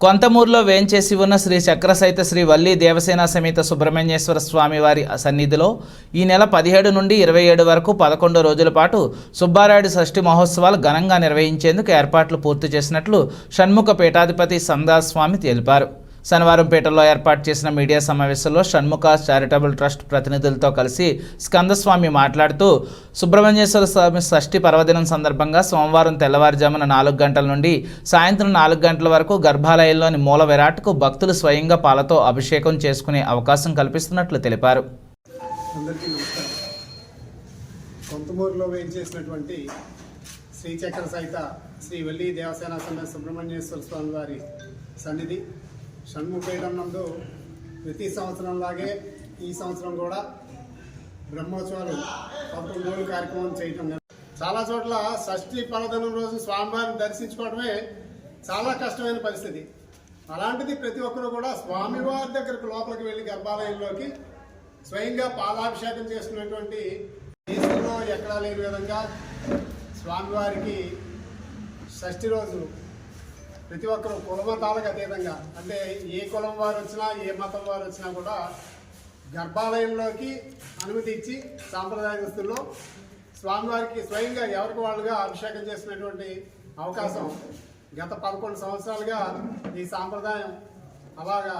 కొంతమూరులో వేంచేసి ఉన్న శ్రీ చక్రసైత శ్రీ వల్లి దేవసేన సమేత సుబ్రహ్మణ్యేశ్వర స్వామి వారి సన్నిధిలో ఈ నెల పదిహేడు నుండి ఇరవై ఏడు వరకు పదకొండు రోజుల పాటు సుబ్బారాయుడు షష్ఠి మహోత్సవాలు ఘనంగా నిర్వహించేందుకు ఏర్పాట్లు పూర్తి చేసినట్లు షణ్ముఖ పీఠాధిపతి సందాస్వామి తెలిపారు. శనివారంపేటలో ఏర్పాటు చేసిన మీడియా సమావేశంలో షణ్ముఖ చారిటబుల్ ట్రస్ట్ ప్రతినిధులతో కలిసి స్కందస్వామి మాట్లాడుతూ సుబ్రహ్మణ్యేశ్వర స్వామి షష్ఠి పర్వదినం సందర్భంగా సోమవారం తెల్లవారుజామున నాలుగు గంటల నుండి సాయంత్రం నాలుగు గంటల వరకు గర్భాలయంలోని మూల విరాట్కు భక్తులు స్వయంగా పాలతో అభిషేకం చేసుకునే అవకాశం కల్పిస్తున్నట్లు తెలిపారు. కొంతమూరులో వేయించేసినటువంటి శ్రీచక్ర సహిత శ్రీ వల్లి దేవసేన సుబ్రహ్మణ్యేశ్వర స్వామి వారి సన్నిధి షణ్ముఖపీఠం నందు ప్రతి సంవత్సరంలాగే ఈ సంవత్సరం కూడా బ్రహ్మోత్సవాలు పంతొమ్మిది రోజులు కార్యక్రమం చేయటం చాలా చోట్ల షష్ఠి పర్వదినం రోజు స్వామివారిని దర్శించుకోవడమే చాలా కష్టమైన పరిస్థితి. అలాంటిది ప్రతి ఒక్కరూ కూడా స్వామివారి దగ్గరకు లోపలికి వెళ్ళి గర్భాలయంలోకి స్వయంగా పాలాభిషేకం చేసుకున్నటువంటి దేశంలో ఎక్కడా లేని విధంగా స్వామివారికి షష్ఠి రోజు ప్రతి ఒక్కరు కులమతాలకు అతీతంగా. అంటే ఏ కులం వారు వచ్చినా ఏ మతం వారు వచ్చినా కూడా గర్భాలయంలోకి అనుమతి ఇచ్చి సాంప్రదాయ దుస్తుల్లో స్వామివారికి స్వయంగా ఎవరికి వాళ్ళుగా అభిషేకం చేసినటువంటి అవకాశం గత పదకొండు సంవత్సరాలుగా ఈ సాంప్రదాయం అలాగా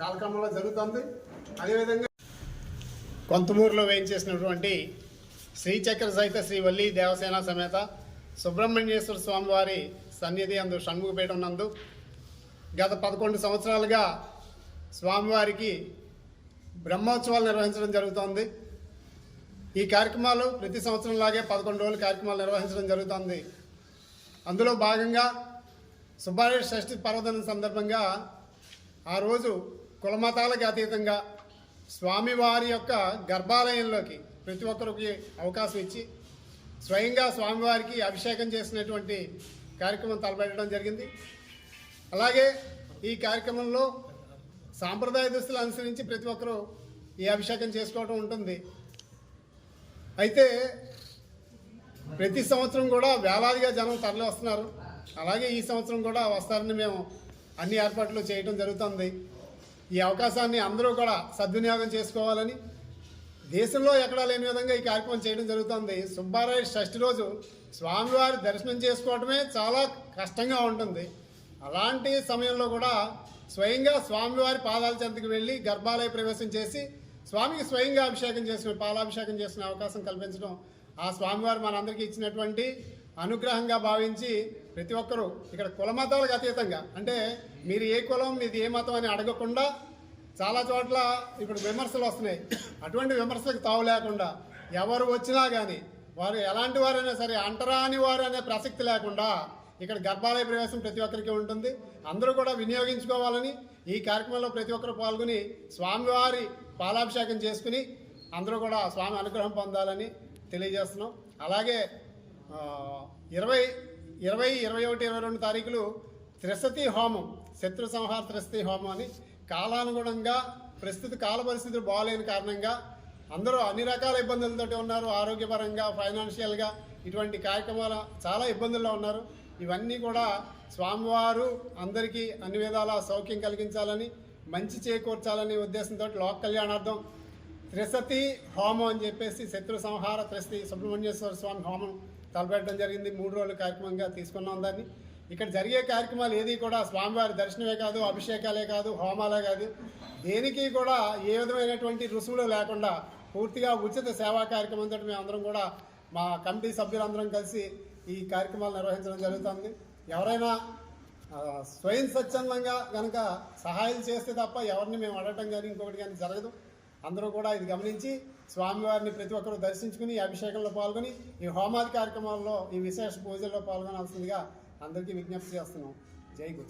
కాలక్రమంలో జరుగుతుంది. అదేవిధంగా కొంతమూరులో వేయించేసినటువంటి శ్రీచక్ర సహిత శ్రీవల్లి దేవసేన సమేత సుబ్రహ్మణ్యేశ్వర స్వామివారి సన్నిధి అందు షణ్ముఖపేట నందు గత పదకొండు సంవత్సరాలుగా స్వామివారికి బ్రహ్మోత్సవాలు నిర్వహించడం జరుగుతోంది. ఈ కార్యక్రమాలు ప్రతి సంవత్సరం లాగే పదకొండు రోజుల కార్యక్రమాలు నిర్వహించడం జరుగుతుంది. అందులో భాగంగా సుబ్బారెడ్డి షష్ఠి పర్వదినం సందర్భంగా ఆ రోజు కులమతాలకు అతీతంగా స్వామివారి యొక్క గర్భాలయంలోకి ప్రతి ఒక్కరికి అవకాశం ఇచ్చి స్వయంగా స్వామివారికి అభిషేకం చేసినటువంటి కార్యక్రమం తలపెట్టడం జరిగింది. అలాగే ఈ కార్యక్రమంలో సాంప్రదాయ దుస్తులు అనుసరించి ప్రతి ఒక్కరూ ఈ అభిషేకం చేసుకోవడం ఉంటుంది. అయితే ప్రతి సంవత్సరం కూడా వేలాదిగా జనం తరలి వస్తున్నారు. అలాగే ఈ సంవత్సరం కూడా వస్తారని మేము అన్ని ఏర్పాట్లు చేయడం జరుగుతుంది. ఈ అవకాశాన్ని అందరూ కూడా సద్వినియోగం చేసుకోవాలని దేశంలో ఎక్కడా లేని విధంగా ఈ కార్యక్రమం చేయడం జరుగుతుంది. సుబ్బారాయుడు షష్ఠి రోజు స్వామివారి దర్శనం చేసుకోవటమే చాలా కష్టంగా ఉంటుంది. అలాంటి సమయంలో కూడా స్వయంగా స్వామివారి పాదాల చెంతకు వెళ్ళి గర్భాలయ ప్రవేశం చేసి స్వామికి స్వయంగా అభిషేకం చేసిన పాలాభిషేకం చేసిన అవకాశం కల్పించడం ఆ స్వామివారు మనందరికీ ఇచ్చినటువంటి అనుగ్రహంగా భావించి ప్రతి ఒక్కరూ ఇక్కడ కుల మతాలకు అతీతంగా అంటే మీరు ఏ కులం మీది ఏ మతం అని అడగకుండా చాలా చోట్ల ఇప్పుడు విమర్శలు వస్తున్నాయి. అటువంటి విమర్శలకు తావు లేకుండా ఎవరు వచ్చినా కానీ వారు ఎలాంటి వారైనా సరే అంటరాని వారు అనే ప్రసక్తి లేకుండా ఇక్కడ గర్భాలయ ప్రవేశం ప్రతి ఒక్కరికి ఉంటుంది. అందరూ కూడా వినియోగించుకోవాలని ఈ కార్యక్రమంలో ప్రతి ఒక్కరు పాల్గొని స్వామివారి పాలాభిషేకం చేసుకుని అందరూ కూడా స్వామి అనుగ్రహం పొందాలని తెలియజేస్తున్నాం. అలాగే ఇరవై ఇరవై ఇరవై ఒకటి ఇరవై రెండు తారీఖులు త్రిశతి హోమం శత్రు సంహార త్రిశతి హోమం అని కాలానుగుణంగా ప్రస్తుత కాల పరిస్థితులు బాగాలేని కారణంగా అందరూ అన్ని రకాల ఇబ్బందులతోటి ఉన్నారు. ఆరోగ్యపరంగా ఫైనాన్షియల్గా ఇటువంటి కార్యక్రమాలు చాలా ఇబ్బందుల్లో ఉన్నారు. ఇవన్నీ కూడా స్వామివారు అందరికీ అన్ని విధాల సౌఖ్యం కలిగించాలని మంచి చేకూర్చాలనే ఉద్దేశంతో లోక కళ్యాణార్థం త్రిసతి హోమం అని చెప్పేసి శత్రు సంహార త్రిస్తి సుబ్రహ్మణ్యేశ్వర స్వామి హోమం తలపెట్టడం జరిగింది. మూడు రోజుల కార్యక్రమంగా తీసుకున్నాం దాన్ని. ఇక్కడ జరిగే కార్యక్రమాలు ఏది కూడా స్వామివారి దర్శనమే కాదు అభిషేకాలే కాదు హోమాలే కాదు. దేనికి కూడా ఏ విధమైనటువంటి రుసుములు లేకుండా పూర్తిగా ఉచిత సేవా కార్యక్రమంతో మేము అందరం కూడా మా కమిటీ సభ్యులందరం కలిసి ఈ కార్యక్రమాలు నిర్వహించడం జరుగుతుంది. ఎవరైనా స్వయం స్వచ్ఛందంగా కనుక సహాయం చేస్తే తప్ప ఎవరిని మేము అడగటం కానీ ఇంకొకటి కానీ జరగదు. అందరూ కూడా ఇది గమనించి స్వామివారిని ప్రతి ఒక్కరూ దర్శించుకుని అభిషేకంలో పాల్గొని ఈ హోమాది కార్యక్రమాల్లో ఈ విశేష పూజల్లో పాల్గొనాల్సిందిగా అందరికీ విజ్ఞప్తి చేస్తున్నాం. జై గురు